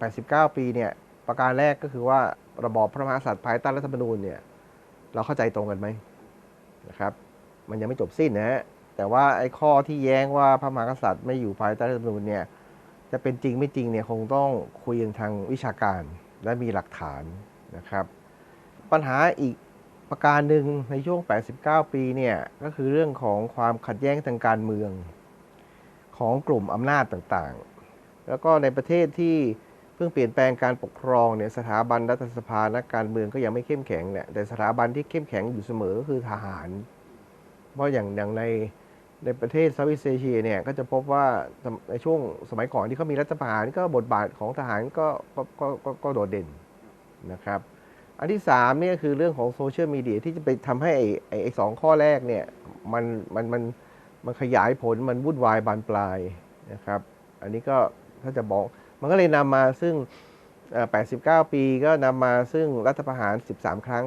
89 ปีเนี่ยประการแรกก็คือว่าระบอบพระมหากษัตริย์ภายใต้รัฐธรรมนูญเนี่ยเราเข้าใจตรงกันไหมนะครับมันยังไม่จบสิ้นนะฮะแต่ว่าไอ้ข้อที่แย้งว่าพระมหากษัตริย์ไม่อยู่ภายใต้รัฐธรรมนูญเนี่ยจะเป็นจริงไม่จริงเนี่ยคงต้องคุยกันทางวิชาการและมีหลักฐานนะครับ ปัญหาอีกประการหนึ่งในช่วง 89 ปีเนี่ยก็คือเรื่องของความขัดแย้งทางการเมืองของกลุ่มอำนาจต่างๆ แล้วก็ในประเทศที่ พิ่งเปลี่ยนแปลงการปกครองเนี่ยสถาบันรัฐสภานักการเมืองก็ยังไม่เข้มแข็งเนี่ยแต่สถาบันที่เข้มแข็งอยู่เสมอก็คือทหาร เพราะอย่างอย่างในในประเทศเซาท์อีสเอเชียเนี่ยก็จะพบว่าในช่วงสมัยก่อนที่เขามีรัฐประหารก็บทบาทของทหารก็ก็ก็ก็ก็โดดเด่นนะครับ อันที่สามเนี่ยคือเรื่องของโซเชียลมีเดียที่จะไปทำให้ไอ้ไอ้สองข้อแรกเนี่ยมันมันมันมันขยายผลมันวุ่นวายบานปลายนะครับ อันนี้ก็ถ้าจะบอก มันก็เลยนำมาซึ่ง 89 ปีก็นำมาซึ่งรัฐประหาร 13 ครั้ง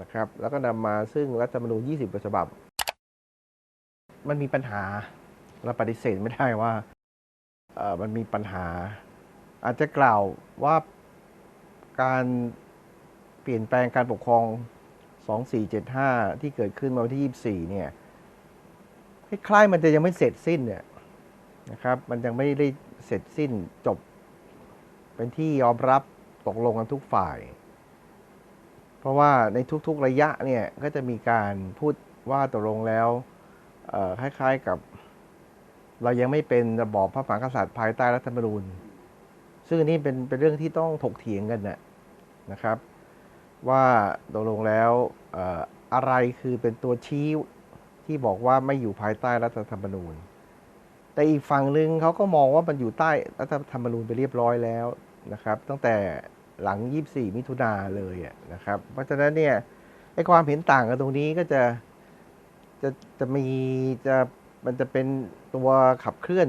นะครับ แล้วก็นำมาซึ่งรัฐธรรมนูญ 20กว่าฉบับ มันมีปัญหาเราปฏิเสธไม่ได้ว่าเออมันมีปัญหา อาจจะกล่าวว่าการเปลี่ยนแปลงการปกครอง 2475 ที่เกิดขึ้นมาวันที่ 24 เนี่ยคล้ายๆมันจะยังไม่เสร็จสิ้นเนี่ยนะครับ มันยังไม่ได้ เสร็จสิ้นจบ เป็นที่ยอมรับตกลงกันทุกฝ่าย เพราะว่าในทุกๆระยะเนี่ย ก็จะมีการพูดว่าตกลงแล้วคล้ายๆกับ เรายังไม่เป็นระบอบพระมหากษัตริย์ภายใต้รัฐธรรมนูญ ซึ่งอันนี้เป็นเป็นเรื่องที่ต้องถกเถียงกันนะนะครับ ว่าตกลงแล้วอออะไรคือเป็นตัวชี้ที่บอกว่าไม่อยู่ภายใต้รัฐธรรมนูญ แต่อีกฝั่งหนึ่งเขาก็มองว่ามันอยู่ใต้รัฐธรรมนูญไปเรียบร้อยแล้วนะครับ ตั้งแต่หลัง 24 มิถุนาเลยนะครับ เพราะฉะนั้นเนี่ยไอ้ความเห็นต่างกันตรงนี้ก็จะจะจะมีจะมันจะเป็นตัวขับเคลื่อน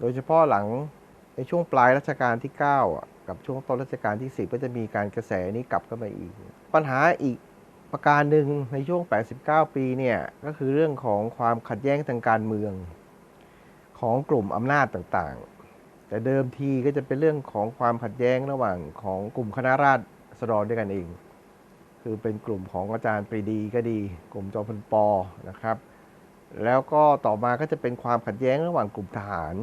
โดยเฉพาะหลังในช่วงปลายรัชกาลที่ 9 กับช่วงต้นรัชกาลที่ 10 ก็จะมีการกระแสนี้กลับเข้ามาอีก ปัญหาอีกประการหนึ่งในช่วง 89 ปีเนี่ยก็คือเรื่องของความขัดแย้งทางการเมือง ของกลุ่มอำนาจต่างๆ แต่เดิมทีก็จะเป็นเรื่องของความขัดแย้งระหว่างของกลุ่มคณะราษฎรด้วยกันเอง คือเป็นกลุ่มของอาจารย์ปรีดีก็ดี กลุ่มจอมพลปอนะครับ แล้วก็ต่อมาก็จะเป็นความขัดแย้งระหว่างกลุ่มทหาร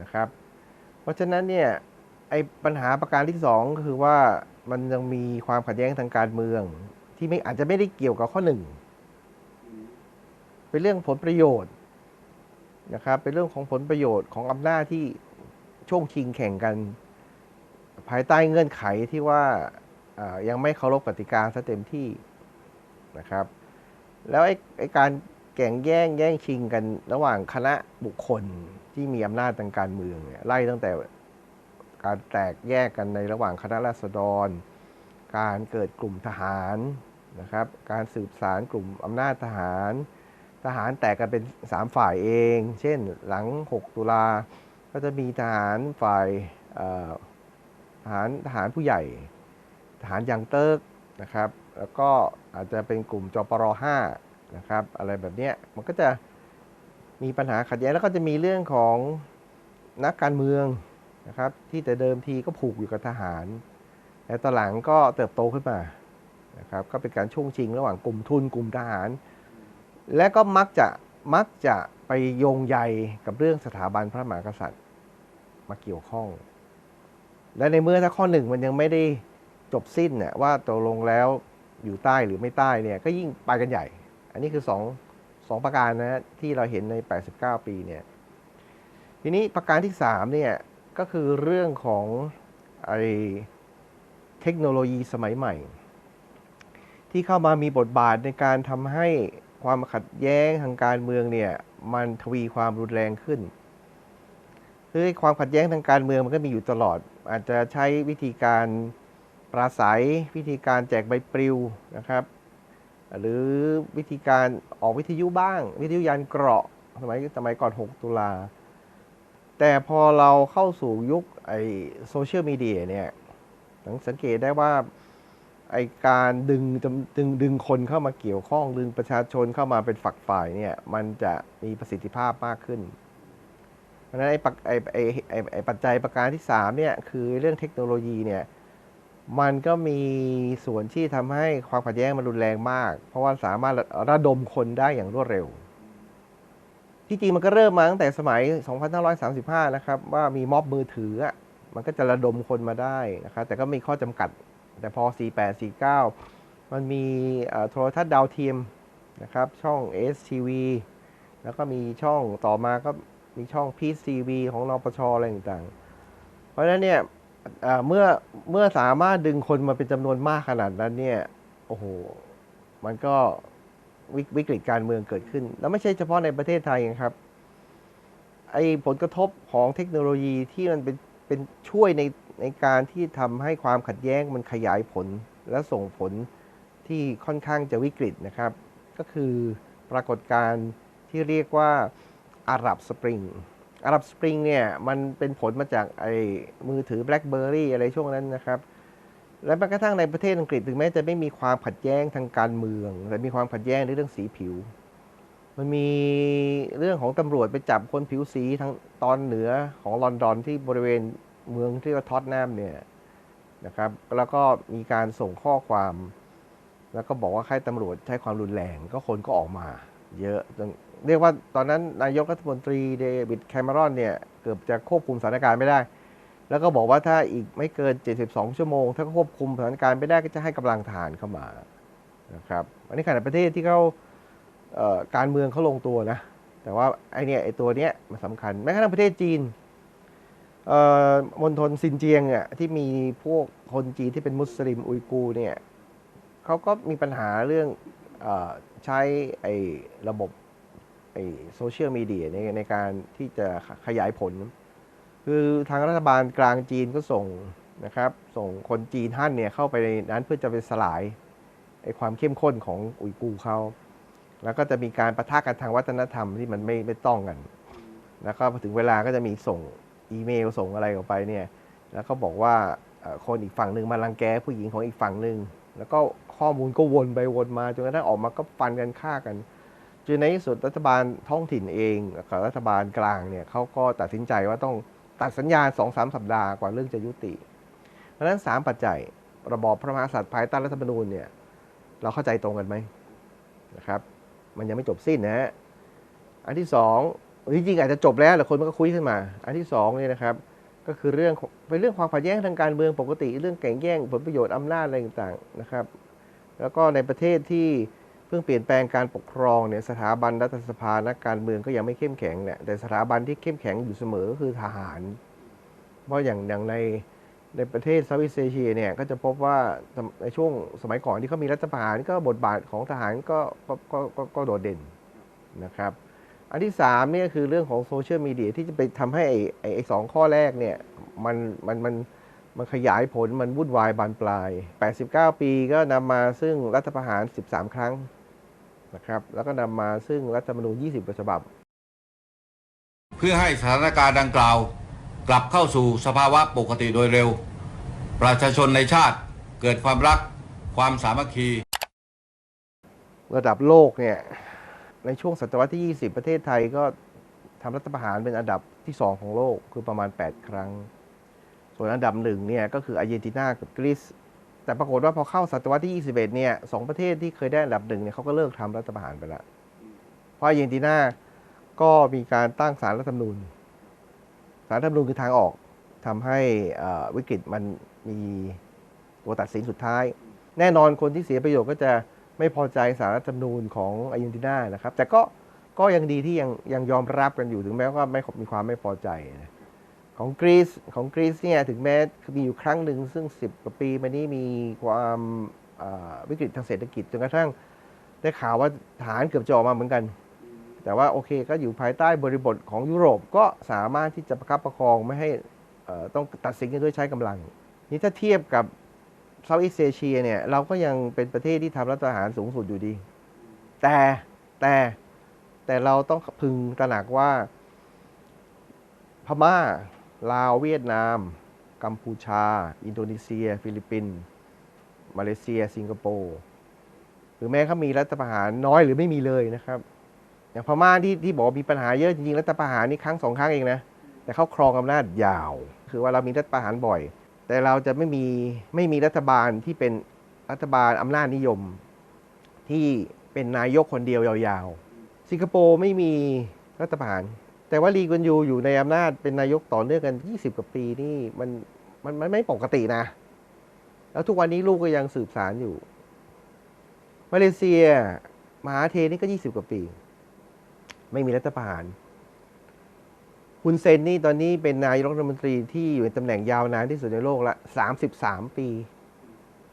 นะครับ เพราะฉะนั้นเนี่ยไอ้ปัญหาประการที่สองก็คือว่ามันยังมีความขัดแย้งทางการเมือง ที่ไม่อาจจะไม่ได้เกี่ยวกับข้อหนึ่งเป็นเรื่องผลประโยชน์ นะครับเป็นเรื่องของผลประโยชน์ของอำนาจที่ช่วงชิงแข่งกัน ภายใต้เงื่อนไขที่ว่ายังไม่เคารพกติกาซะเต็มที่นะครับ แล้วไอ้ไอการแข่งแย่งแย่งชิงกันระหว่างคณะบุคคลที่มีอำนาจทางการเมืองเนี่ยไล่ตั้งแต่การแตกแยกกันในระหว่างคณะราษฎร การเกิดกลุ่มทหารนะครับ การสืบสารกลุ่มอำนาจทหาร ทหารแตกกันเป็น 3 ฝ่ายเอง เช่นหลัง 6 ตุลา ก็จะมีทหารฝ่ายทหารทหารผู้ใหญ่ ทหารยังเติร์กนะครับ แล้วก็อาจจะเป็นกลุ่มจปร5นะครับ อะไรแบบนี้มันก็จะมีปัญหาขัดแย้งแล้วก็จะมีเรื่องของนักการเมืองนะครับที่แต่เดิมทีก็ผูกอยู่กับทหารแต่ตอนหลังก็เติบโตขึ้นมานะครับก็เป็นการช่วงชิงระหว่างกลุ่มทุนกลุ่มทหาร และก็มักจะมักจะไปโยงใยกับเรื่องสถาบันพระมหากษัตริย์มาเกี่ยวข้อง และในเมื่อถ้าข้อหนึ่งมันยังไม่ได้จบสิ้นน่ยว่าตกลงแล้วอยู่ใต้หรือไม่ใต้เนี่ยก็ยิ่งไปกันใหญ่ อันนี้คือสองสองประการนะที่เราเห็นใน 89 ปีเนี่ยทีนี้ประการที่3เนี่ยก็คือเรื่องของไอเทคโนโลยีสมัยใหม่ ที่เข้ามามีบทบาทในการทำให้ ความขัดแย้งทางการเมืองเนี่ยมันทวีความรุนแรงขึ้นคือความขัดแย้งทางการเมืองมันก็มีอยู่ตลอด อาจจะใช้วิธีการปราศัย วิธีการแจกใบปลิวนะครับ หรือวิธีการออกวิทยุบ้าง วิทยุยานเกราะสมัยสมัยก่อน 6 ตุลา แต่พอเราเข้าสู่ยุคไอโซเชียลมีเดียเนี่ยสังเกตได้ว่า ไอการดึงดึงดึงคนเข้ามาเกี่ยวข้อง ดึงประชาชนเข้ามาเป็นฝักฝ่ายเนี่ยมันจะมีประสิทธิภาพมากขึ้น เพราะฉะนั้นไอปักไอไอไอไอปัจจัยประการที่สามเนี่ยคือเรื่องเทคโนโลยีเนี่ยมันก็มีส่วนที่ทำให้ความขัดแย้งมันรุนแรงมาก เพราะว่าสามารถระดมคนได้อย่างรวดเร็ว ที่จริงมันก็เริ่มมาตั้งแต่สมัย 2535 นะครับ ว่ามีม็อบมือถือมันก็จะระดมคนมาได้นะครับแต่ก็มีข้อจำกัด แต่พอ 48 49 มันมีโทรทัศน์ดาวเทียมนะครับ ช่อง STV แล้วก็มีช่องต่อมาก็มีช่อง PCV ของนปชอะไรต่างๆ เพราะฉะนั้นเนี่ยเมื่อเมื่อสามารถดึงคนมาเป็นจำนวนมากขนาดนั้นเนี่ย โอ้โห มันก็วิวิกฤตการเมืองเกิดขึ้น แล้วไม่ใช่เฉพาะในประเทศไทยนะครับ ไอ้ผลกระทบของเทคโนโลยีที่มันเป็นเป็นช่วยใน ในการที่ทำให้ความขัดแย้งมันขยายผลและส่งผลที่ค่อนข้างจะวิกฤตนะครับ ก็คือปรากฏการณ์ที่เรียกว่าอารับสปริงอารับสปริงเนี่ยมันเป็นผลมาจากไอ้มือถือ BlackBerry อะไรช่วงนั้นนะครับ และแม้กระทั่งในประเทศอังกฤษถึงแม้จะไม่มีความขัดแย้งทางการเมือง แต่มีความขัดแย้งในเรื่องสีผิว มันมีเรื่องของตำรวจไปจับคนผิวสีทางตอนเหนือของลอนดอนที่บริเวณ เมืองที่ว่าท็อตแนมเนี่ยนะครับ แล้วก็มีการส่งข้อความ แล้วก็บอกว่าค่ายตำรวจใช้ความรุนแรง ก็คนก็ออกมา เยอะจนเรียกว่าตอนนั้นนายกรัฐมนตรีเดวิดแคมรอนเนี่ยเกือบจะควบคุมสถานการณ์ไม่ได้ แล้วก็บอกว่าถ้าอีกไม่เกิน 72 ชั่วโมง ถ้าควบคุมสถานการณ์ไม่ได้ก็จะให้กำลังทหารเข้ามานะครับ อันนี้ขนาดประเทศที่เขาเการเมืองเขาลงตัวนะ แต่ว่าไอเนี่ยไอตัวเนี้ยมันสำคัญแม้กระทั่งประเทศจีน มณฑลซินเจียงอะที่มีพวกคนจีนที่เป็นมุสลิมอุยกูร์เนี่ยเขาก็มีปัญหาเรื่องอใช้ไอระบบไอโซเชียลมีเดียในในการที่จะขยายผล คือทางรัฐบาลกลางจีนก็ส่งนะครับ ส่งคนจีนฮั่นเนี่ยเข้าไปในนั้นเพื่อจะไปสลายไอ้ความเข้มข้นของอุยกูร์เขาแล้วก็จะมีการประทะกันทางวัฒนธรรมที่มันไม่ไม่ต้องกัน แล้วก็ถึงเวลาก็จะมีส่ง อีเมลส่งอะไรออกไปเนี่ย แล้วก็บอกว่าคนอีกฝั่งหนึ่งมารังแกผู้หญิงของอีกฝั่งหนึ่ง แล้วก็ข้อมูลก็วนไปวนมาจนกระทั่งออกมาก็ฟันกันฆ่ากันจนในที่สุดรัฐบาลท้องถิ่นเองกับรัฐบาลกลางเนี่ยเขาก็ตัดสินใจว่าต้องตัดสัญญาณสองสามสัปดาห์กว่าเรื่องจะยุติ เพราะฉะนั้นสามปัจจัยระบอบพระมหากษัตริย์ภายใต้รัฐธรรมนูญเนี่ยเราเข้าใจตรงกันไหมนะครับ มันยังไม่จบสิ้นนะฮะอันที่สอง จริงๆอาจจะจบแล้วแต่คนมันก็คุยขึ้นมา อันที่สองเนี่ยนะครับ ก็คือเรื่องเป็นเรื่องความขัดแย้งทางการเมืองปกติ เรื่องแข่งแย่งผลประโยชน์อำนาจอะไรต่างๆนะครับ แล้วก็ในประเทศที่เพิ่งเปลี่ยนแปลงการปกครองเนี่ยสถาบันรัฐสภานักการเมืองก็ยังไม่เข้มแข็งเนี่ยแต่สถาบันที่เข้มแข็งอยู่เสมอก็คือทหาร เพราะอย่างอย่างในในประเทศเซาท์อีสเอเชียเนี่ยก็จะพบว่าในช่วงสมัยก่อนที่เขามีรัฐประหารก็บทบาทของทหารก็ก็ก็โดดเด่นนะครับ อันที่สามเนี่ยคือเรื่องของโซเชียลมีเดียที่จะไปทำให้ไอ้ไอ้ไอ้สองข้อแรกเนี่ยมันมันมันมันขยายผลมันวุ่นวายบานปลาย 89 ปีก็นำมาซึ่งรัฐประหาร 13 ครั้งนะครับ แล้วก็นำมาซึ่งรัฐธรรมนูญ 20กว่าฉบับ เพื่อให้สถานการณ์ดังกล่าว กลับเข้าสู่สภาวะปกติโดยเร็ว ประชาชนในชาติเกิดความรักความสามัคคี ระดับโลกเนี่ย ในช่วงศตวรรษที่ 20 ประเทศไทยก็ทำรัฐประหารเป็นอันดับที่ 2 ของโลกคือประมาณ 8 ครั้ง ส่วนอันดับหนึ่งเนี่ยก็คืออาร์เจนตินากับกรีซแต่ปรากฏว่าพอเข้าศตวรรษที่ 21 เนี่ยสองประเทศที่เคยได้อันดับหนึ่งเนี่ยเขาก็เลิกทำรัฐประหารไปล้วเพราะอาร์เจนตินาก็มีการตั้งศาลรัฐธรรมนูญศาลรัฐธรรมนูญคือทางออกทำให้วิกฤตมันมีตัวตัดสินสุดท้าย แน่นอนคนที่เสียประโยชน์ก็จะ ไม่พอใจสารรัฐธรรมนูญของอาร์เจนตินานะครับ แต่ก็ก็ยังดีที่ยังยังยอมรับกันอยู่ถึงแม้ว่าไม่มีความไม่พอใจนะของกรีซของกรีซเนี่ยถึงแม้มีอยู่ครั้งหนึ่งซึ่ง 10กว่าปีมานี้มีความวิกฤตทางเศรษฐกิจจนกระทั่งได้ข่าวว่าทหารเกือบจะออกมาเหมือนกัน แต่ว่าโอเคก็อยู่ภายใต้บริบทของยุโรปก็สามารถที่จะประคับประคองไม่ให้ต้องตัดสินกันด้วยใช้กำลัง นี่ถ้าเทียบกับ เซาท์อีสเอเชียเนี่ยเราก็ยังเป็นประเทศที่ทำรัฐประหารสูงสุดอยู่ดี แต่แต่แต่เราต้องพึงตระหนักว่า พม่า ลาวเวียดนาม กัมพูชา อินโดนีเซีย ฟิลิปปินส์มาเลเซีย สิงคโปร์หรือแม้เขามีรัฐประหารน้อยหรือไม่มีเลยนะครับ อย่างพม่าที่ที่บอกมีปัญหาเยอะจริงๆรัฐประหารนี่ครั้งสองครั้งเองนะแต่เขาครองอำนาจยาว คือว่าเรามีรัฐประหารบ่อย แต่เราจะไม่มีไม่มีรัฐบาลที่เป็นรัฐบาลอำนาจนิยม ที่เป็นนายกคนเดียวยาวๆ สิงคโปร์ไม่มีรัฐประหารแต่ว่าลีกวนยูอยู่ในอำนาจเป็นนายกต่อเนื่องกัน 20 กว่าปีนี่มันมันมันไม่ปกตินะ แล้วทุกวันนี้ลูกก็ยังสืบสารอยู่ มาเลเซียมหาเทนี่ก็ 20 กว่าปี ไม่มีรัฐประหารฮุุนเซนนี่ตอนนี้เป็นนายกรัฐมนตรีที่อยู่ในตำแหน่งยาวนานที่สุดในโลกละ33 ปี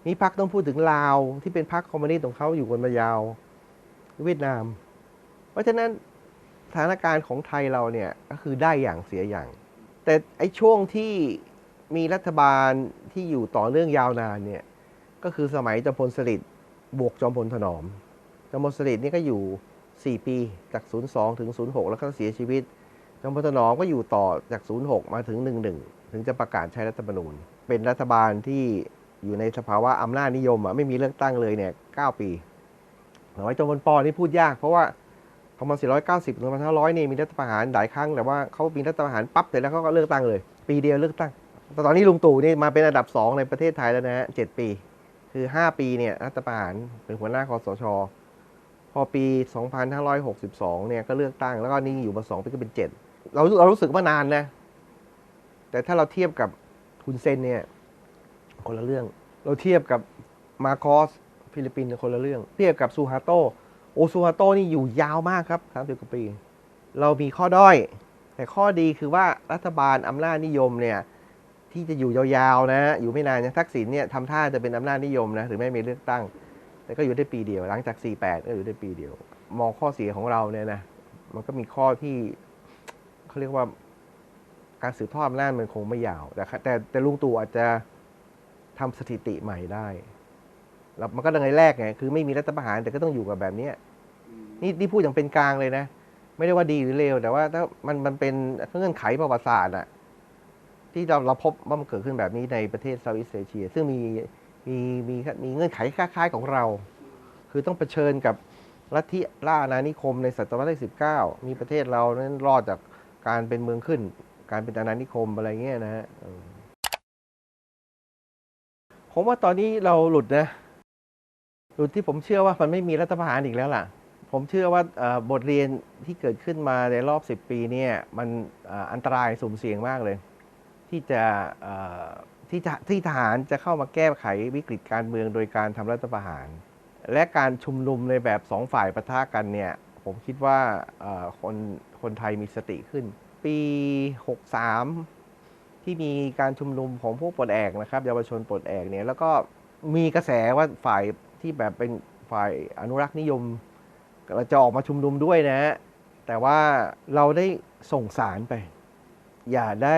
นี่พักต้องพูดถึงลาวที่เป็นพักคอมมิวนิสต์ของเขาอยู่กันมายาว เวียดนาม เพราะฉะนั้นสถานการณ์ของไทยเราเนี่ยก็คือได้อย่างเสียอย่าง แต่ไอ้ช่วงที่มีรัฐบาลที่อยู่ต่อเนื่องยาวนานเนี่ยก็คือสมัยจอมพลสฤษดิ์บวกจอมพลถนอมจอมพลสฤษดิ์นี่ก็อยู่ 4 ปีจาก 02 ถึง 06 แล้วก็เสียชีวิต จอมพลถนอมก็อยู่ต่อจาก 06 มาถึง 11 ถึงจะประกาศใช้รัฐธรรมนูญ เป็นรัฐบาลที่อยู่ในสภาวะอำนาจนิยมอะไม่มีเลือกตั้งเลยเนี่ย 9 ปีแต่ว่าจอมพลปนี่พูดยาก เพราะว่าพอมา490ถึง500 นี่มีรัฐประหารหลายครั้ง แต่ว่าเขามีรัฐประหารปั๊บเสร็จแล้วเขาก็เลือกตั้งเลย ปีเดียวเลือกตั้ง แต่ตอนนี้ลุงตู่นี่มาเป็นอันดับ 2 ในประเทศไทยแล้วนะฮะ7ปี คือ 5 ปีเนี่ยรัฐประหารเป็นหัวหน้าคอสชพอปี 2562 เนี่ยก็เลือกตั้งแล้วก็นี่อยู่มา 2 ปีก็เป็น 7 เราเรารู้สึกว่านานนะ แต่ถ้าเราเทียบกับฮุนเซนเนี่ย คนละเรื่อง เราเทียบกับมาคอสฟิลิปปินส์คนละเรื่อง เทียบกับซูฮาโตโอซูฮาโตนี่อยู่ยาวมากครับ30กว่าปี เรามีข้อด้อย แต่ข้อดีคือว่ารัฐบาลอำนาจนิยมเนี่ย ที่จะอยู่ยาวๆนะ อยู่ไม่นานนะทักษิณเนี่ยทำท่าจะเป็นอำนาจนิยมนะถึงแม้ไม่เลือกตั้ง แต่ก็อยู่ได้ปีเดียว หลังจาก 48 ก็อยู่ได้ปีเดียว มองข้อเสียของเราเนี่ยนะมันก็มีข้อที่ เขาเรียกว่าการสืบทอดอำนาจมันคงไม่ยาว แต่แต่แต่ลุงตู่อาจจะทำสถิติใหม่ได้แล้วมันก็ดังในแรกไงคือไม่มีรัฐประหารแต่ก็ต้องอยู่กับแบบเนี้ยนี่นี่พูดอย่างเป็นกลางเลยนะ ไม่ได้ว่าดีหรือเลวแต่ว่าถ้ามันมันเป็นเงื่อนไขประวัติศาสตร์อะที่เราเราพบว่ามันเกิดขึ้นแบบนี้ในประเทศเซาท์อีสเอเชีย ซึ่งมีมีมีมีเงื่อนไขคล้าย ๆ ของเรา คือต้องเผชิญกับลัทธิล่าอาณานิคมในศตวรรษที่19 มีประเทศเรานั้นรอดจาก การเป็นเมืองขึ้น การเป็นอาณานิคมอะไรเงี้ยนะฮะผมว่าตอนนี้เราหลุดนะหลุดที่ผมเชื่อว่ามันไม่มีรัฐประหารอีกแล้วล่ะ ผมเชื่อว่าบทเรียนที่เกิดขึ้นมาในรอบ 10 ปีเนี่ยมันอ,อันตรายสุ่มเสี่ยงมากเลย ที่จะที่ที่ทหารจะเข้ามาแก้ไขวิกฤตการเมืองโดยการทำรัฐประหาร และการชุมนุมในแบบสองฝ่ายปะทะกันเนี่ย ผมคิดว่าคนคนไทยมีสติขึ้น ปี 63 ที่มีการชุมนุมของพวกปลดแอกนะครับเยาวชนปลดแอกเนี่ยแล้วก็มีกระแสว่าฝ่ายที่แบบเป็นฝ่ายอนุรักษ์นิยมเราจะออกมาชุมนุมด้วยนะฮะแต่ว่าเราได้ส่งสารไป อย่าได้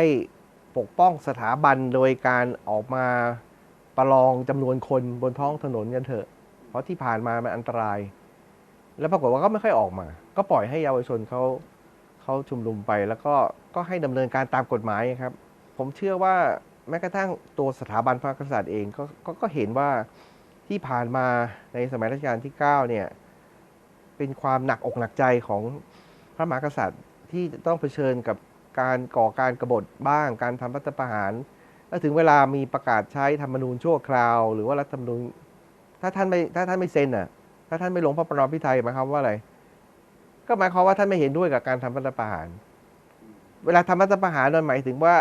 ปกป้องสถาบันโดยการออกมาประลองจำนวนคนบนท้องถนนกันเถอะ เพราะที่ผ่านมามันอันตราย แล้วปรากฏว่าก็ไม่ค่อยออกมา ก็ปล่อยให้เยาวชนเขาเขาชุมนุมไป แล้วก็ก็ให้ดำเนินการตามกฎหมายครับ ผมเชื่อว่าแม้กระทั่งตัวสถาบันพระมหากษัตริย์เองก็ก็ก็เห็นว่าที่ผ่านมาในสมัยรัชกาลที่ 9 เนี่ย เป็นความหนักอกหนักใจของพระมหากษัตริย์ที่จะต้องเผชิญกับการก่อการกรบฏบ้าง การทำรัฐประหารแล้วถึงเวลามีประกาศใช้ธรรมนูญชั่วคราว หรือว่ารัฐธรรมนูญถ้าท่านไม่ถ้าท่านไม่เซ็นอะ ถ้าท่านไม่ลงพระประนอมพิไทยหมายความว่าอะไร ก็หมายความว่าท่านไม่เห็นด้วยกับการทำรัฐประหาร เวลาทำรัฐประหารนั่นหมายถึงว่า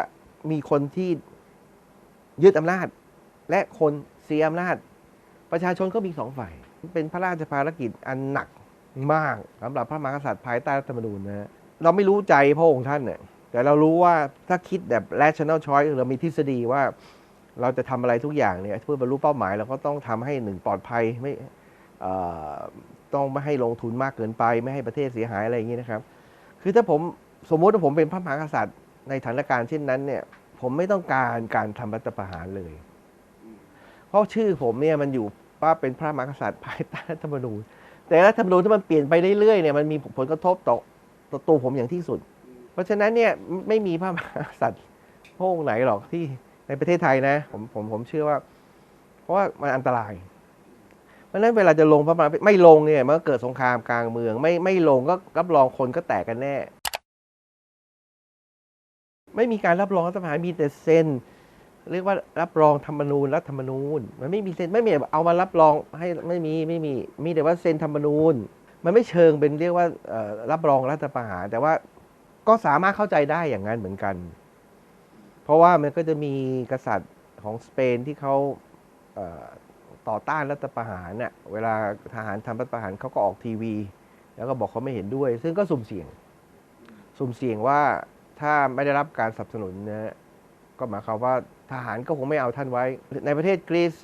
มีคนที่ยึดอำนาจ และคนเสียอำนาจ ประชาชนก็มีสองฝ่าย เป็นพระราชภารกิจอันหนักมากสำหรับพระมหากษัตริย์ภายใต้รัฐธรรมนูญนะเราไม่รู้ใจพระองค์ท่านเนี่ยแต่เรารู้ว่าถ้าคิดแบบ rational choice เรามีทฤษฎีว่าเราจะทำอะไรทุกอย่างเนี่ยเพื่อบรรลุเป้าหมายเราก็ต้องทำให้หนึ่งปลอดภัยไม่ ต้องไม่ให้ลงทุนมากเกินไป ไม่ให้ประเทศเสียหายอะไรอย่างนี้นะครับ คือถ้าผมสมมติว่าผมเป็นพระมหากษัตริย์ ในสถานการณ์เช่นนั้นเนี่ย ผมไม่ต้องการการทำรัฐประหารเลย เพราะชื่อผมเนี่ยมันอยู่ว่าเป็นพระมหากษัตริย์ภายใต้รัฐธรรมนูญ แต่รัฐธรรมนูญที่มันเปลี่ยนไปเรื่อยๆเนี่ยมันมีผลกระทบต่อต่อตัวผมอย่างที่สุด เพราะฉะนั้นเนี่ยไม่มีพระมหากษัตริย์พระองค์ไหนหรอกที่ในประเทศไทยนะ ผมผมผมเชื่อว่า เพราะว่ามันอันตราย เพราะฉะนั้นเวลาจะลงพระมหาไม่ลงเนี่ยมันก็เกิดสงครามกลางเมือง ไม่ไม่ลงก็รับรองคนก็แตกกันแน่ ไม่มีการรับรองรัฐประหารมีแต่เซ็นเรียกว่ารับรองธรรมนูญรัฐธรรมนูญ มันไม่มีเซ็นไม่มีเอามารับรองให้ไม่มีไม่มีมีแต่ว่าเซ็นธรรมนูญ มันไม่เชิงเป็นเรียกว่ารับรองรัฐประหารแต่ว่าก็สามารถเข้าใจได้อย่างนั้นเหมือนกัน เพราะว่ามันก็จะมีกษัตริย์ของสเปนที่เขา ต่อต้านรัฐประหารเน่ะเวลาทหารทำรัฐประหารเขาก็ออกทีวี แล้วก็บอกเขาไม่เห็นด้วย ซึ่งก็สุ่มเสี่ยง สุ่มเสี่ยงว่าถ้าไม่ได้รับการสนับสนุนนะก็หมายความว่าทหารก็คงไม่เอาท่านไว้ ในประเทศกรีซ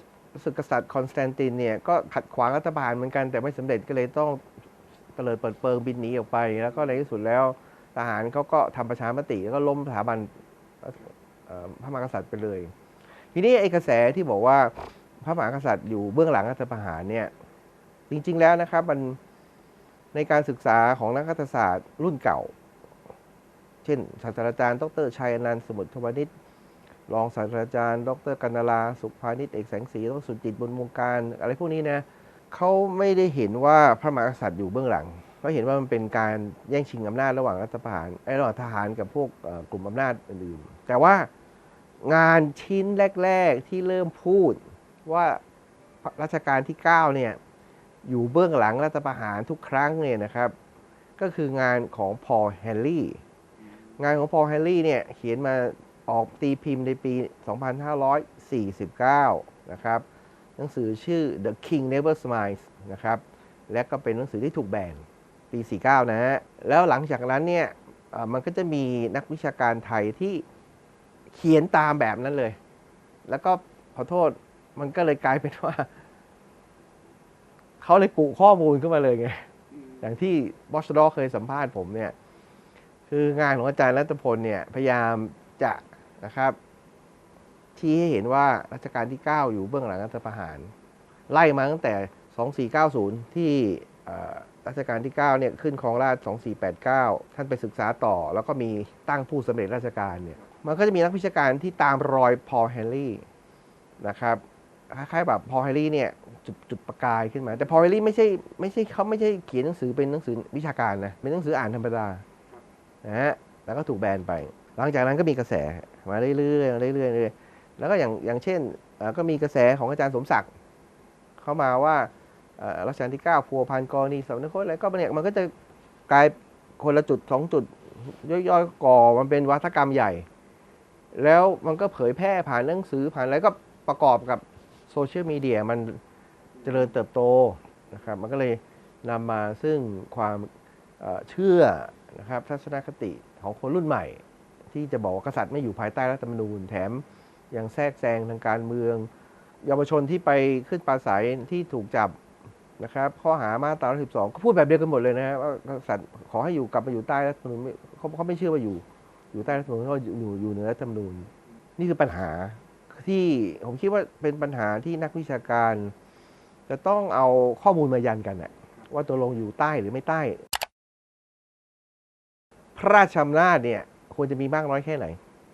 สึกกษัตริย์คอนสแตนตินเนี่ยก็ขัดขวางรัฐบาลเหมือนกันแต่ไม่สำเร็จก็เลยต้องเตลิดเปิดเปิงบินหนีออกไป แล้วก็ในที่สุดแล้วทหารเขาก็ทำประชามติแล้วก็ล้มสถาบันพระมหากษัตริย์ไปเลย ทีนี้ไอ้กระแสที่บอกว่า พระมหากษัตริย์อยู่เบื้องหลังรัฐประหารเนี่ยจริง ๆ แล้วนะครับมันในการศึกษาของนักรัฐศาสตร์รุ่นเก่า เช่น ศาสตราจารย์ ดรชัยอนันต์สมุทรทวนิชรองศาสตราจารย์ ดรกันนาลาสุขพาณิชเอกแสงสีดรสุจิตบุญวงการ อะไรพวกนี้นะเขาไม่ได้เห็นว่าพระมหากษัตริย์อยู่เบื้องหลังเขาเห็นว่ามันเป็นการแย่งชิงอำนาจระหว่างรัฐประหารไอ้ระหว่างทหารกับพวกกลุ่มอำนาจอื่นๆแต่ว่างานชิ้นแรก ๆที่เริ่มพูด ว่ารัชกาลที่9เนี่ยอยู่เบื้องหลังรัฐประหารทุกครั้งเนี่ยนะครับ ก็คืองานของพอลแฮร์รี่งานของพอลแฮร์รี่เนี่ยเขียนมาออกตีพิมพ์ในปี 2549 นะครับ หนังสือชื่อ The King Never Smiles นะครับ และก็เป็นหนังสือที่ถูกแบนปี 49 นะฮะ แล้วหลังจากนั้นเนี่ยมันก็จะมีนักวิชาการไทยที่เขียนตามแบบนั้นเลย แล้วก็ขอโทษ มันก็เลยกลายเป็นว่า เขาเลยกุข้อมูลขึ้นมาเลยไง อย่างที่บอสดอเคยสัมภาษณ์ผมเนี่ย คืองานของอาจารย์รัตพลเนี่ย พยายามจะนะครับชี้ให้เห็นว่ารัชกาลที่ 9 อยู่เบื้องหลังรัฐประหาร ไล่มาตั้งแต่ 2490 ที่เอ่รัชกาลที่ 9 เนี่ยขึ้นครองราช2489 ท่านไปศึกษาต่อ แล้วก็มีตั้งผู้สำเร็จราชการเนี่ย มันก็จะมีนักวิชาการที่ตามรอยพอลแฮร์รี่นะครับ คล้ายๆแบบพอฮร์รี่เนี่ยจุดจุดประกายขึ้นมา แต่พอฮร์รี่ไม่ใช่ไม่ใช่เขาไม่ใช่เขียนหนังสือเป็นหนังสือวิชาการนะเป็นหนังสืออ่านธรรมดานะฮะแล้วก็ถูกแบนไป หลังจากนั้นก็มีกระแสมาเรื่อยๆเรื่อยๆเรื่อยแล้วก็อย่างอย่างเช่นก็มีกระแสของอาจารย์สมศักดิ์เข้ามาว่ารัชกาลที่9พัวพันกรณีสำนักโค้ดอะไรก็เนี่ยมันก็จะกลายคนละจุดสองจุดย่อยๆก่อมันเป็นวัฒกรรมใหญ่ แล้วมันก็เผยแพร่ผ่านหนังสือผ่านอะไรก็ประกอบกับ โซเชียลมีเดียมันเจริญเติบโตนะครับ มันก็เลยนำมาซึ่งความเชื่อนะครับทัศนคติของคนรุ่นใหม่ ที่จะบอกว่ากษัตริย์ไม่อยู่ภายใต้รัฐธรรมนูญ แถมยังแทรกแซงทางการเมืองเยาวชนที่ไปขึ้นปราศัยที่ถูกจับนะครับข้อหามาตรา12ก็พูดแบบเดียวกันหมดเลยนะว่ากษัตริย์ขอให้อยู่กลับมาอยู่ใต้รัฐธรรมนูญเขาเขาไม่เชื่อว่าอยู่อยู่ใต้รัฐธรรมนูญเขาอยู่อยู่อยู่เหนือรัฐธรรมนูญนี่คือปัญหา ที่ผมคิดว่าเป็นปัญหาที่นักวิชาการ จะต้องเอาข้อมูลมายันกันนะว่าตัวลงอยู่ใต้หรือไม่ใต้ พระราชอำนาจเนี่ยควรจะมีมากน้อยแค่ไหน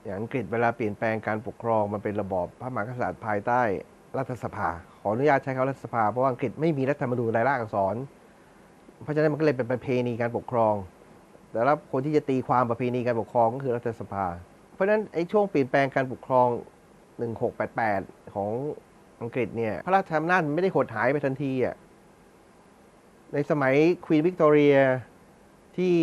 อย่างอังกฤษเวลาเปลี่ยนแปลงการปกครองมันเป็นระบอบพระมหากษัตริย์ภายใต้รัฐสภา ขออนุญาตใช้คำรัฐสภา เพราะว่าอังกฤษไม่มีรัฐธรรมนูญรายลักษณ์อักษร เพราะฉะนั้นมันก็เลยเป็นประเพณีการปกครอง แต่แล้วคนที่จะตีความประเพณีการปกครองก็คือรัฐสภา เพราะฉะนั้นไอ้ช่วงเปลี่ยนแปลงการปกครอง 1688 ของอังกฤษเนี่ย พระราชอำนาจมันไม่ได้หดหายไปทันทีอะ ในสมัยควีนวิกตอเรียที่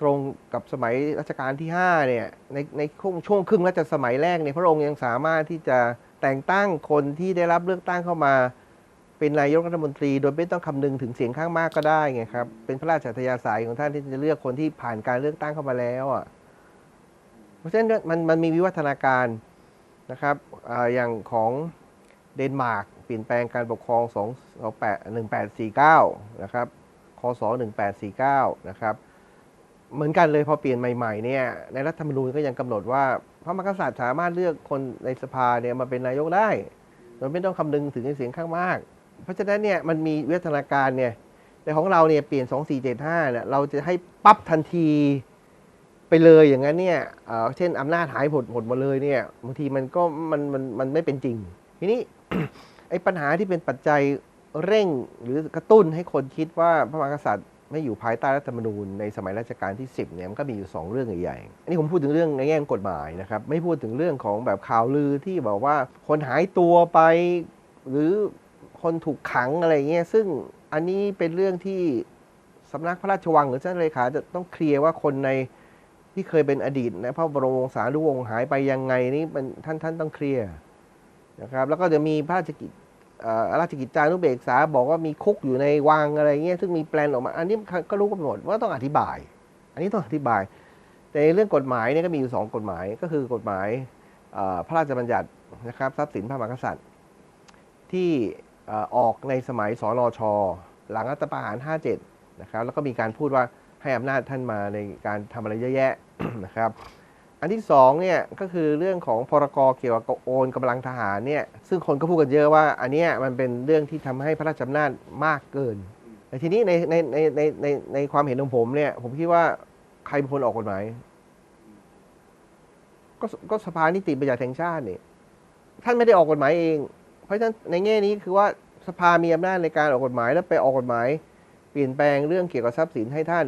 ตรงกับสมัยรัชกาลที่ 5 เนี่ย ในในช่วงช่วงครึ่งรัชสมัยแรกเนี่ยพระองค์ยังสามารถที่จะแต่งตั้งคนที่ได้รับเลือกตั้งเข้ามา เป็นนายกรัฐมนตรี โดยไม่ต้องคำนึงถึงเสียงข้างมากก็ได้ไงครับ เป็นพระราชอัธยาศัยของท่านที่จะเลือกคนที่ผ่านการเลือกตั้งเข้ามาแล้วอะ เพราะฉะนั้นมันมันมีวิวัฒนาการ นะครับออย่างของเดนมาร์กเปลี่ยนแปลงการปกครอง2 8 1849 นะครับคศ1849 นะครับ เหมือนกันเลยพอเปลี่ยนใหม่ๆเนี่ยในรัฐธรรมนูญก็ยังกำหนดว่า พระมหากษัตริย์สามารถเลือกคนในสภาเนี่ยมาเป็นนายกได้โดยไม่ต้องคำนึงถึงเสียงข้างมาก เพราะฉะนั้นเนี่ยมันมีวิวัฒนาการเนี่ยแต่ของเราเนี่ยเปลี่ยน 2475เนี่ยเราจะให้ปั๊บทันที ไปเลยอย่างนั้นเนี่ยเเช่นอำนาจหายหดหดมาเลยเนี่ยบางทีมันก็มันมันมันไม่เป็นจริง ทีนี้ไอ้ปัญหาที่เป็นปัจจัยเร่งหรือกระตุ้นให้คนคิดว่าพระมหากษัตริย์ไม่อยู่ภายใต้รัฐธรรมนูญในสมัยรัชกาลที่ 10เนี่ยมันก็มีอยู่สองเรื่องใหญ่ๆ อันนี้ผมพูดถึงเรื่องในแง่กฎหมายนะครับ ไม่พูดถึงเรื่องของแบบข่าวลือที่บอกว่าคนหายตัวไป หรือคนถูกขังอะไรเงี้ยซึ่งอันนี้เป็นเรื่องที่สำนักพระราชวังหรือเจ้าเลขาจะต้องเคลียร์ว่าคนใน ที่เคยเป็นอดีตนะพระบรมวงศานุวงศ์หายไปยังไงนี่มันท่านท่านต้องเคลียร์นะครับ แล้วก็จะมีพระราชกิจราชกิจจานุเบกษาบอกว่ามีคุกอยู่ในวังอะไรเงี้ยซึ่งมีแปลนออกมา อันนี้ก็รู้กันหมดว่าต้องอธิบาย อันนี้ต้องอธิบาย แต่ในเรื่องกฎหมายเนี่ยก็มีอยู่สองกฎหมายก็คือกฎหมายพระราชบัญญัตินะครับทรัพย์สินพระมหากษัตริย์ ที่ออออกในสมัยสนช หลังรัฐประหาร 57 นะครับแล้วก็มีการพูดว่าให้อำนาจท่านมาในการทำอะไรเยอะแยะ นะครับ อันที่สองเนี่ยก็คือเรื่องของพรกเกี่ยวกับโอนกำลังทหารเนี่ยซึ่งคนก็พูดกันเยอะว่า อันเนี้ยมันเป็นเรื่องที่ทำให้พระราชอำนาจมากเกินแต่ทีนี้ในในในในในในความเห็นของผมเนี่ย ผมคิดว่าใครเป็นคนออกกฎหมายก็ก็สภานิติบัญญัติแห่งชาตินี่ท่านไม่ได้ออกกฎหมายเอง เพราะฉะนั้นในแง่นี้คือว่าสภามีอำนาจในการออกกฎหมาย แล้วไปออกกฎหมาย เปลี่ยนแปลงเรื่องเกี่ยวกับทรัพย์สินให้ท่าน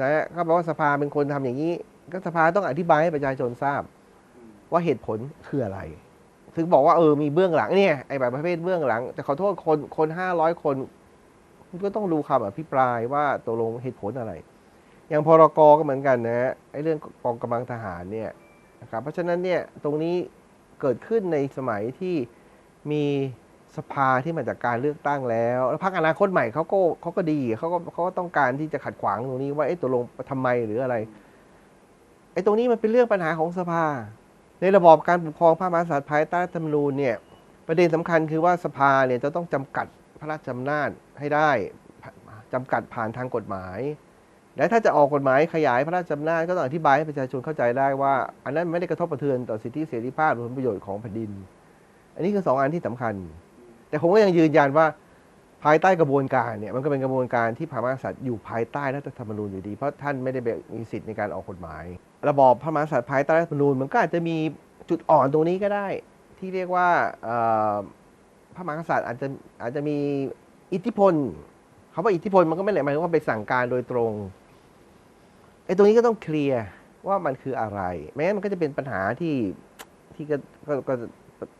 นะก็แปลว่าสภาเป็นคนทำอย่างนี้ ก็สภาต้องอธิบายให้ประชาชนทราบ ว่าเหตุผลคืออะไร ถึงบอกว่าเออมีเบื้องหลังเนี่ยไอ้แบบประเภทเบื้องหลัง แต่ขอโทษคนคนห้าร้อยคนคุณก็ต้องดูคำอภิปรายว่าตกลงเหตุผลอะไร อย่างพรกก็เหมือนกันนะฮะไอ้เรื่องกองกำลังทหารเนี่ยนะครับเพราะฉะนั้นเนี่ยตรงนี้เกิดขึ้นในสมัยที่มีสภาที่มาจากการเลือกตั้งแล้ว แล้วพรรคอนาคตใหม่เขาก็เขาก็ดีเขาก็เขาก็ต้องการที่จะขัดขวางตรงนี้ว่าเอ๊ะตกลงทำไมหรืออะไร ไอ้ตรงนี้มันเป็นเรื่องปัญหาของสภา ในระบอบการปกครองพระมหากษัตริย์ภายใต้รัฐธรรมนูญเนี่ยประเด็นสำคัญคือว่าสภาเนี่ยจะต้องจำกัดพระราชอำนาจให้ได้จำกัดผ่านทางกฎหมาย และถ้าจะออกกฎหมายขยายพระราชอำนาจก็ต้องอธิบายให้ประชาชนเข้าใจได้ว่า อันนั้นไม่ได้กระทบกระเทือนต่อสิทธิเสรีภาพหรือผลประโยชน์ของแผ่นดิน อันนี้คือสองอันที่สำคัญ แต่ผมก็ยังยืนยันว่า ภายใต้กระบวนการเนี่ยมันก็เป็นกระบวนการที่พระมหากษัตริย์อยู่ภายใต้รัฐธรรมนูญอยู่ดี เพราะท่านไม่ได้มีสิทธิ์ในการออกกฎหมาย ระบอบพระมหากษัตริย์ภายใต้รัฐธรรมนูญมันก็อาจจะมีจุดอ่อนตรงนี้ก็ได้ ที่เรียกว่าพระมหากษัตริย์อาจจะอาจจะมีอิทธิพลคำว่าอิทธิพลมันก็ไม่ได้หมายว่าไปสั่งการโดยตรงไอ้ตรงนี้ก็ต้องเคลียร์ว่ามันคืออะไรไม่งั้นมันก็จะเป็นปัญหาที่ที่ก็ก็ก็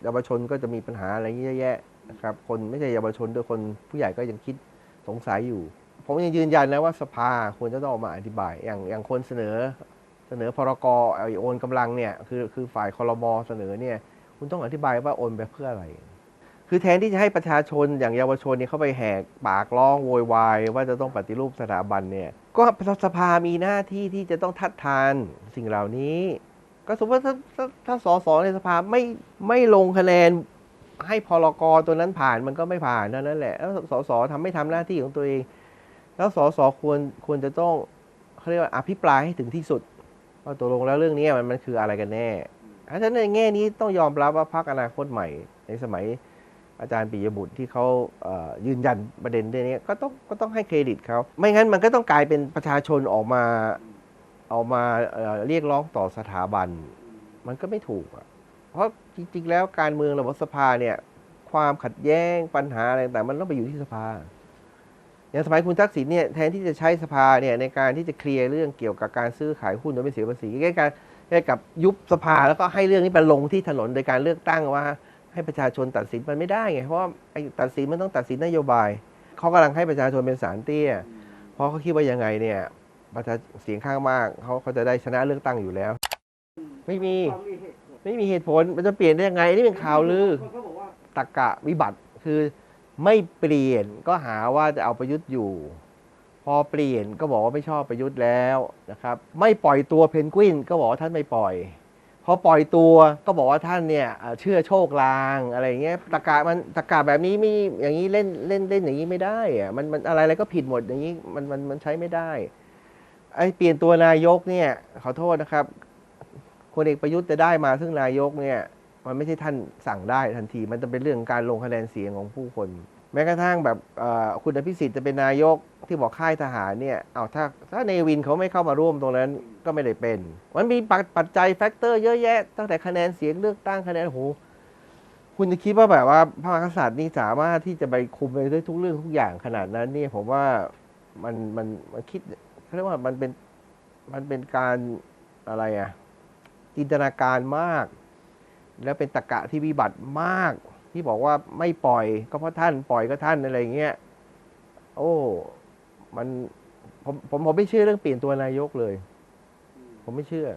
เยาวชนก็จะมีปัญหาอะไรเยอะแยะ นะครับคนไม่ใช่เยาวชนด้วยคนผู้ใหญ่ก็ยังคิดสงสัยอยู่ ผมยังยืนยันนะว่าสภาควรจะต้องออกมาอธิบาย อย่างอย่างคนเสนอเสนอพรกไอโอนกำลังเนี่ยคือคือฝ่ายคอรมอเสนอเนี่ยคุณต้องอธิบายว่าโอนไปเพื่ออะไร คือแทนที่จะให้ประชาชนอย่างเยาวชนเนี่ยเข้าไปแหกปากร้องโวยวายว่าจะต้องปฏิรูปสถาบันเนี่ยก็สภามีหน้าที่ที่จะต้องทัดทานสิ่งเหล่านี้ ก็สมมติว่าถ้าถ้าถ้าสสในสภาไม่ไม่ลงคะแนน ให้พรกตัวนั้นผ่านมันก็ไม่ผ่านเท่านั้นแหละแล้วสสทำไม่ทำหน้าที่ของตัวเอง แล้วสสควรควรจะต้องเขาเรียกว่าอภิปรายให้ถึงที่สุดว่าตกลงแล้วเรื่องนี้มันมันคืออะไรกันแน่เพราะฉะนั้นในแง่นี้ต้องยอมรับว่าพรรคอนาคตใหม่ ในสมัยอาจารย์ปิยบุตรที่เขาเอ่อยืนยันประเด็นเรื่องนี้ก็ต้องก็ต้องให้เครดิตเขาไม่งั้นมันก็ต้องกลายเป็นประชาชนออกมาออกมาเอ่อเรียกร้องต่อสถาบัน มันก็ไม่ถูกอะเพราะ จริง ๆ แล้วการเมืองระบบสภาเนี่ย ความขัดแย้งปัญหาอะไรต่างๆมันต้องไปอยู่ที่สภา อย่างสมัยคุณทักษิณเนี่ยแทนที่จะใช้สภาเนี่ยในการที่จะเคลียร์เรื่องเกี่ยวกับการซื้อขายหุ้นโดยไม่เสียภาษีใกล้การใกล้กับยุบสภาแล้วก็ให้เรื่องนี้ไปลงที่ถนนโดยการเลือกตั้งว่า ให้ประชาชนตัดสินมันไม่ได้ไงเพราะว่าไอ้ตัดสินมันต้องตัดสินนโยบายเขากำลังให้ประชาชนเป็นสารเตี้ยเพราะเขาคิดว่ายังไงเนี่ยประชาเสียงข้างมากเขาเขาจะได้ชนะเลือกตั้งอยู่แล้ว ไม่มี ไม่มีเหตุผลมันจะเปลี่ยนได้ยังไงนี่เป็นข่าวลือเขาบอกว่าตรกกะวิบัติคือไม่เปลี่ยนก็หาว่าจะเอาประยุทธ์อยู่ พอเปลี่ยนก็บอกว่าไม่ชอบประยุทธ์แล้วนะครับ ไม่ปล่อยตัวเพนกวินก็บอกว่าท่านไม่ปล่อย พอปล่อยตัวก็บอกว่าท่านเนี่ยเอ่อเชื่อโชคลางอะไรอย่างเงี้ยตรกกะมันตรกกะแบบนี้ไม่อย่างนี้เล่นเล่นเล่นอย่างนี้ไม่ได้อะมันมันอะไรอะไรก็ผิดหมดอย่างนี้มันมันมันใช้ไม่ได้ ไอ้เปลี่ยนตัวนายกเนี่ยขอโทษนะครับ คนเอกประยุทธ์จะได้มาซึ่งนายกเนี่ยมันไม่ใช่ท่านสั่งได้ทันที มันจะเป็นเรื่องการลงคะแนนเสียงของผู้คน แม้กระทั่งแบบคุณอภิสิทธิ์จะเป็นนายกที่บอกค่ายทหารเนี่ยเอาถ้าถ้าเนวินเขาไม่เข้ามาร่วมตรงนั้นก็ไม่ได้เป็น มันมีปัจปัจจัยแฟกเตอร์เยอะแยะ ตั้งแต่คะแนนเสียงเลือกตั้งคะแนนโหคุณจะคิดว่าแบบว่าพระมหากษัตริย์นี่สามารถที่จะไปคุมไปด้ทุกเรื่องทุกอย่างขนาดนั้นเนี่ยผมว่ามันมันมันคิดเขาเรียกว่ามันเป็นมันเป็นการอะไรอะ จินตนาการมาก แล้วเป็นตะกะที่วิบัติมาก ที่บอกว่าไม่ปล่อยก็เพราะท่านปล่อยก็ท่านอะไรเงี้ยโอ้มันผมผมผมไม่เชื่อเรื่องเปลี่ยนตัวนายกเลย ผมไม่เชื่อ